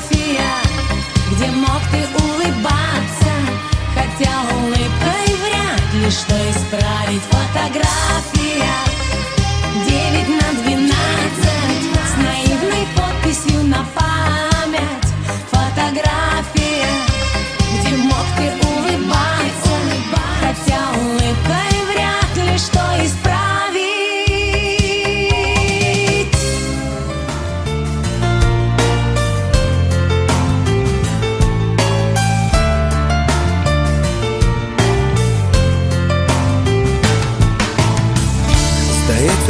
Фотография, где мог ты улыбаться, хотя улыбкой вряд ли что исправить. Фотография 9 на 12 с наивной подписью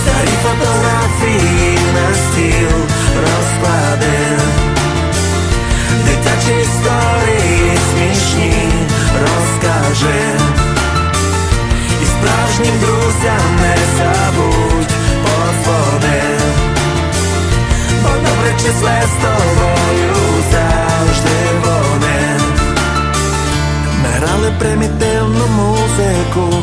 Старі фотографії на стіл розклади. Дитячі історії смішні розкажи І справжнім друзям не забудь подзвони Бо добре числе з тобою завжди вони Ми грали примітивну музику,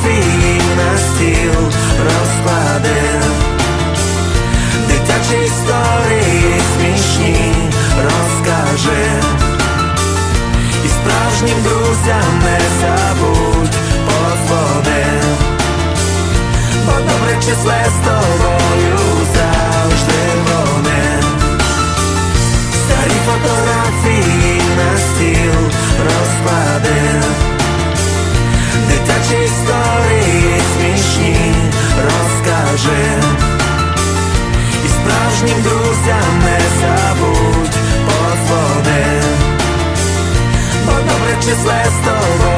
тепле з тобою завжди воне Старі фотографії на стіл розпаде Дитячі історії смішні розкаже І справжнім друзям не забудь подзвони. Бо добре числе з тобою